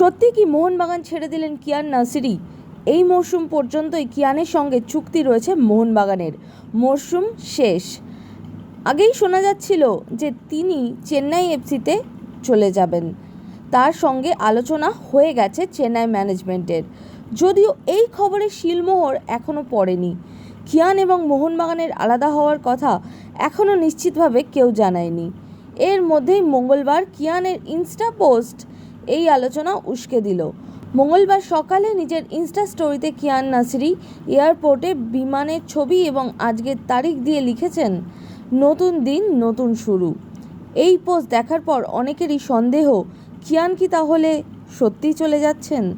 সত্যি কি মোহনবাগান ছেড়ে দিলেন কিয়ান নাসিরি? এই মরশুম পর্যন্তই কিয়ানের সঙ্গে চুক্তি রয়েছে মোহনবাগানের। মরশুম শেষ। আগেই শোনা যাচ্ছিল যে তিনি চেন্নাই এফসিতে চলে যাবেন। তার সঙ্গে আলোচনা হয়ে গেছে চেন্নাই ম্যানেজমেন্টের। যদিও এই খবরে শিলমোহর এখনও পড়েনি। কিয়ান এবং মোহনবাগানের আলাদা হওয়ার কথা এখনও নিশ্চিতভাবে কেউ জানায়নি। এর মধ্যেই মঙ্গলবার কিয়ানের ইনস্টা পোস্ট এই আলোচনা উস্কে দিল। মঙ্গলবার সকালে নিজের ইনস্টা স্টোরিতে কিয়ান নাসিরি এয়ারপোর্টে বিমানের ছবি এবং আজকের তারিখ দিয়ে লিখেছেন, নতুন দিন, নতুন শুরু। এই পোস্ট দেখার পর অনেকেরই সন্দেহ, কিয়ান কি তাহলে সত্যিই চলে যাচ্ছেন?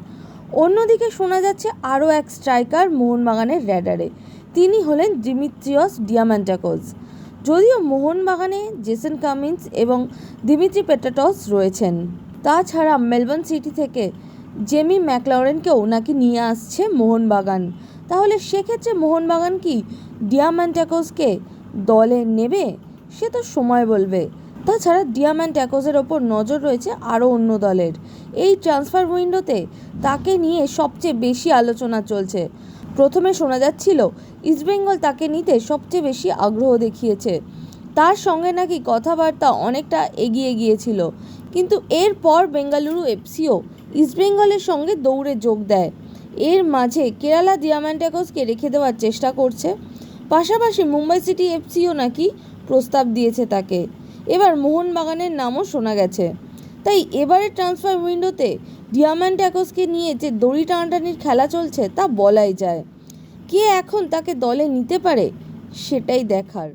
অন্যদিকে শোনা যাচ্ছে আরও এক স্ট্রাইকার মোহনবাগানের র্যাডারে। তিনি হলেন দিমিত্রিয়স ডিয়ামান্টাকোস। যদিও মোহনবাগানে জেসন কামিন্স এবং দিমিত্রি পেটাটস রয়েছেন। তাছাড়া মেলবোর্ন সিটি থেকে জেমি ম্যাকলারেনকেও নাকি নিয়ে আসছে মোহনবাগান। তাহলে সেক্ষেত্রে মোহনবাগান কি ডিয়ামান্টাকোসকে দলে নেবে? সে তো সময় বলবে। তাছাড়া ডিয়াম্যান্ড ট্যাকোসের ওপর নজর রয়েছে আরও অন্য দলের। এই ট্রান্সফার উইন্ডোতে তাকে নিয়ে সবচেয়ে বেশি আলোচনা চলছে। প্রথমে শোনা যাচ্ছিল ইস্টবেঙ্গল তাকে নিতে সবচেয়ে বেশি আগ্রহ দেখিয়েছে। তার সঙ্গে নাকি কথাবার্তা অনেকটা এগিয়ে গিয়েছিল। কিন্তু এরপর বেঙ্গালুরু এফসিও ইস্টবেঙ্গলের সঙ্গে দৌড়ে যোগ দেয়। এর মাঝে কেরালা ডিয়ামান্টাকোসকে রেখে দেওয়ার চেষ্টা করছে। পাশাপাশি মুম্বাই সিটি এফসিও নাকি প্রস্তাব দিয়েছে তাকে। এবার মোহনবাগানের নামও শোনা গেছে। তাই এবারে ট্রান্সফার উইন্ডোতে ডিয়ামান্ড ট্যাকোসকে নিয়ে যে দড়ি টানাটানির খেলা চলছে তা বলাই যায়। কে এখন তাকে দলে নিতে পারে সেটাই দেখার।